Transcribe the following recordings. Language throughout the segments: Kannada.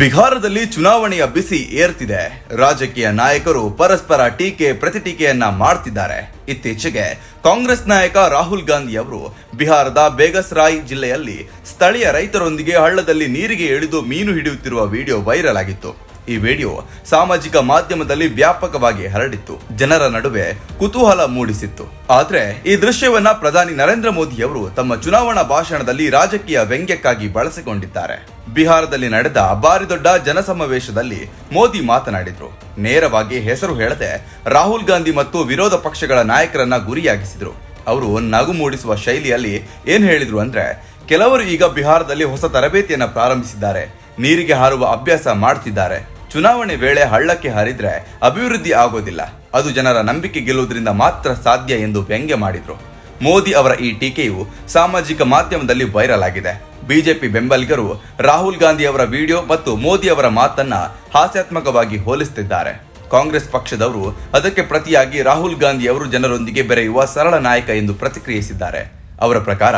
ಬಿಹಾರದಲ್ಲಿ ಚುನಾವಣೆಯ ಬಿಸಿ ಏರ್ತಿದೆ. ರಾಜಕೀಯ ನಾಯಕರು ಪರಸ್ಪರ ಟೀಕೆ ಪ್ರತಿಟೀಕೆಯನ್ನ ಮಾಡ್ತಿದ್ದಾರೆ. ಇತ್ತೀಚೆಗೆ ಕಾಂಗ್ರೆಸ್ ನಾಯಕ ರಾಹುಲ್ ಗಾಂಧಿ ಅವರು ಬಿಹಾರದ ಬೇಗಸ್ರಾಯ್ ಜಿಲ್ಲೆಯಲ್ಲಿ ಸ್ಥಳೀಯ ರೈತರೊಂದಿಗೆ ಹಳ್ಳದಲ್ಲಿ ನೀರಿಗೆ ಇಳಿದು ಮೀನು ಹಿಡಿಯುತ್ತಿರುವ ವಿಡಿಯೋ ವೈರಲ್ ಆಗಿತ್ತು. ಈ ವಿಡಿಯೋ ಸಾಮಾಜಿಕ ಮಾಧ್ಯಮದಲ್ಲಿ ವ್ಯಾಪಕವಾಗಿ ಹರಡಿತ್ತು. ಜನರ ನಡುವೆ ಕುತೂಹಲ ಮೂಡಿಸಿತ್ತು. ಆದ್ರೆ ಈ ದೃಶ್ಯವನ್ನ ಪ್ರಧಾನಿ ನರೇಂದ್ರ ಮೋದಿ ಅವರು ತಮ್ಮ ಚುನಾವಣಾ ಭಾಷಣದಲ್ಲಿ ರಾಜಕೀಯ ವ್ಯಂಗ್ಯಕ್ಕಾಗಿ ಬಳಸಿಕೊಂಡಿದ್ದಾರೆ. ಬಿಹಾರದಲ್ಲಿ ನಡೆದ ಬಾರಿ ದೊಡ್ಡ ಜನಸಮಾವೇಶದಲ್ಲಿ ಮೋದಿ ಮಾತನಾಡಿದ್ರು. ನೇರವಾಗಿ ಹೆಸರು ಹೇಳದೆ ರಾಹುಲ್ ಗಾಂಧಿ ಮತ್ತು ವಿರೋಧ ಪಕ್ಷಗಳ ನಾಯಕರನ್ನ ಗುರಿಯಾಗಿಸಿದ್ರು. ಅವರು ನಗು ಮೂಡಿಸುವ ಶೈಲಿಯಲ್ಲಿ ಏನ್ ಹೇಳಿದ್ರು ಅಂದ್ರೆ, ಕೆಲವರು ಈಗ ಬಿಹಾರದಲ್ಲಿ ಹೊಸ ತರಬೇತಿಯನ್ನ ಪ್ರಾರಂಭಿಸಿದ್ದಾರೆ. ನೀರಿಗೆ ಹಾರುವ ಅಭ್ಯಾಸ ಮಾಡ್ತಿದ್ದಾರೆ. ಚುನಾವಣೆ ವೇಳೆ ಹಳ್ಳಕ್ಕೆ ಹಾರಿದ್ರೆ ಅಭಿವೃದ್ಧಿ ಆಗೋದಿಲ್ಲ. ಅದು ಜನರ ನಂಬಿಕೆ ಗೆಲ್ಲುವುದರಿಂದ ಮಾತ್ರ ಸಾಧ್ಯ ಎಂದು ವ್ಯಂಗ್ಯ ಮಾಡಿದ್ರು. ಮೋದಿ ಅವರ ಈ ಟೀಕೆಯು ಸಾಮಾಜಿಕ ಮಾಧ್ಯಮದಲ್ಲಿ ವೈರಲ್ ಆಗಿದೆ. ಬಿಜೆಪಿ ಬೆಂಬಲಿಗರು ರಾಹುಲ್ ಗಾಂಧಿ ಅವರ ವಿಡಿಯೋ ಮತ್ತು ಮೋದಿ ಅವರ ಮಾತನ್ನ ಹಾಸ್ಯಾತ್ಮಕವಾಗಿ ಹೋಲಿಸುತ್ತಿದ್ದಾರೆ. ಕಾಂಗ್ರೆಸ್ ಪಕ್ಷದವರು ಅದಕ್ಕೆ ಪ್ರತಿಯಾಗಿ ರಾಹುಲ್ ಗಾಂಧಿ ಅವರು ಜನರೊಂದಿಗೆ ಬೆರೆಯುವ ಸರಳ ನಾಯಕ ಎಂದು ಪ್ರತಿಕ್ರಿಯಿಸಿದ್ದಾರೆ. ಅವರ ಪ್ರಕಾರ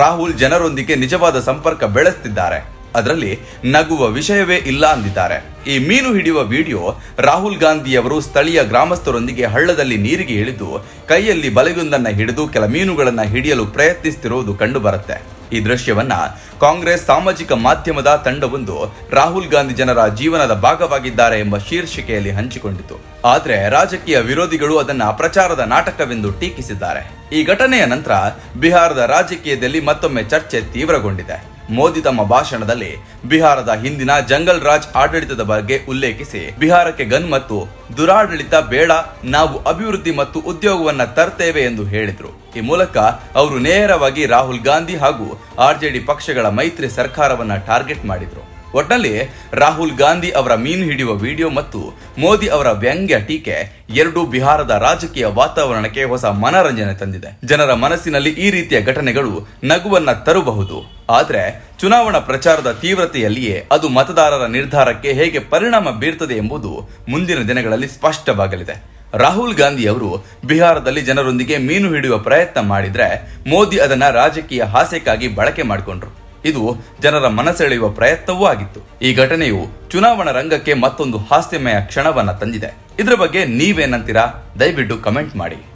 ರಾಹುಲ್ ಜನರೊಂದಿಗೆ ನಿಜವಾದ ಸಂಪರ್ಕ ಬೆಳೆಸುತ್ತಿದ್ದಾರೆ ಅದರಲ್ಲಿ ನಗುವ ವಿಷಯವೇ ಇಲ್ಲ ಅಂದಿದ್ದಾರೆ. ಈ ಮೀನು ಹಿಡಿಯುವ ವಿಡಿಯೋ ರಾಹುಲ್ ಗಾಂಧಿ ಅವರು ಸ್ಥಳೀಯ ಗ್ರಾಮಸ್ಥರೊಂದಿಗೆ ಹಳ್ಳದಲ್ಲಿ ನೀರಿಗೆ ಇಳಿದು ಕೈಯಲ್ಲಿ ಬಲೆಯೊಂದನ್ನು ಹಿಡಿದು ಕೆಲ ಮೀನುಗಳನ್ನು ಹಿಡಿಯಲು ಪ್ರಯತ್ನಿಸುತ್ತಿರುವುದು ಕಂಡುಬರುತ್ತೆ. ಈ ದೃಶ್ಯವನ್ನ ಕಾಂಗ್ರೆಸ್ ಸಾಮಾಜಿಕ ಮಾಧ್ಯಮದ ತಂಡವೊಂದು ರಾಹುಲ್ ಗಾಂಧಿ ಜನರ ಜೀವನದ ಭಾಗವಾಗಿದ್ದಾರೆ ಎಂಬ ಶೀರ್ಷಿಕೆಯಲ್ಲಿ ಹಂಚಿಕೊಂಡಿತು. ಆದರೆ ರಾಜಕೀಯ ವಿರೋಧಿಗಳು ಅದನ್ನ ಪ್ರಚಾರದ ನಾಟಕವೆಂದು ಟೀಕಿಸಿದ್ದಾರೆ. ಈ ಘಟನೆಯ ನಂತರ ಬಿಹಾರದ ರಾಜಕೀಯದಲ್ಲಿ ಮತ್ತೊಮ್ಮೆ ಚರ್ಚೆ ತೀವ್ರಗೊಂಡಿದೆ. ಮೋದಿ ತಮ್ಮ ಭಾಷಣದಲ್ಲಿ ಬಿಹಾರದ ಹಿಂದಿನ ಜಂಗಲ್ ರಾಜ್ ಆಡಳಿತದ ಬಗ್ಗೆ ಉಲ್ಲೇಖಿಸಿ, ಬಿಹಾರಕ್ಕೆ ಗನ್ ಮತ್ತು ದುರಾಡಳಿತ ಬೇಡ, ನಾವು ಅಭಿವೃದ್ಧಿ ಮತ್ತು ಉದ್ಯೋಗವನ್ನ ತರ್ತೇವೆ ಎಂದು ಹೇಳಿದರು. ಈ ಮೂಲಕ ಅವರು ನೇರವಾಗಿ ರಾಹುಲ್ ಗಾಂಧಿ ಹಾಗೂ ಆರ್ಜೆಡಿ ಪಕ್ಷಗಳ ಮೈತ್ರಿ ಸರ್ಕಾರವನ್ನ ಟಾರ್ಗೆಟ್ ಮಾಡಿದ್ರು. ಒಟ್ನಲ್ಲಿ ರಾಹುಲ್ ಗಾಂಧಿ ಅವರ ಮೀನು ಹಿಡಿಯುವ ವಿಡಿಯೋ ಮತ್ತು ಮೋದಿ ಅವರ ವ್ಯಂಗ್ಯ ಟೀಕೆ ಎರಡೂ ಬಿಹಾರದ ರಾಜಕೀಯ ವಾತಾವರಣಕ್ಕೆ ಹೊಸ ಮನರಂಜನೆ ತಂದಿದೆ. ಜನರ ಮನಸ್ಸಿನಲ್ಲಿ ಈ ರೀತಿಯ ಘಟನೆಗಳು ನಗುವನ್ನ ತರಬಹುದು. ಆದರೆ ಚುನಾವಣಾ ಪ್ರಚಾರದ ತೀವ್ರತೆಯಲ್ಲಿಯೇ ಅದು ಮತದಾರರ ನಿರ್ಧಾರಕ್ಕೆ ಹೇಗೆ ಪರಿಣಾಮ ಬೀರ್ತದೆ ಎಂಬುದು ಮುಂದಿನ ದಿನಗಳಲ್ಲಿ ಸ್ಪಷ್ಟವಾಗಲಿದೆ. ರಾಹುಲ್ ಗಾಂಧಿ ಅವರು ಬಿಹಾರದಲ್ಲಿ ಜನರೊಂದಿಗೆ ಮೀನು ಹಿಡಿಯುವ ಪ್ರಯತ್ನ ಮಾಡಿದ್ರೆ ಮೋದಿ ಅದನ್ನ ರಾಜಕೀಯ ಹಾಸ್ಯಕ್ಕಾಗಿ ಬಳಕೆ ಮಾಡಿಕೊಂಡ್ರು. ಇದು ಜನರ ಮನಸೆಳೆಯುವ ಪ್ರಯತ್ನವೂ ಆಗಿತ್ತು. ಈ ಘಟನೆಯು ಚುನಾವಣಾ ರಂಗಕ್ಕೆ ಮತ್ತೊಂದು ಹಾಸ್ಯಮಯ ಕ್ಷಣವನ್ನ ತಂದಿದೆ. ಇದರ ಬಗ್ಗೆ ನೀವೇನಂತೀರಾ? ದಯವಿಟ್ಟು ಕಮೆಂಟ್ ಮಾಡಿ.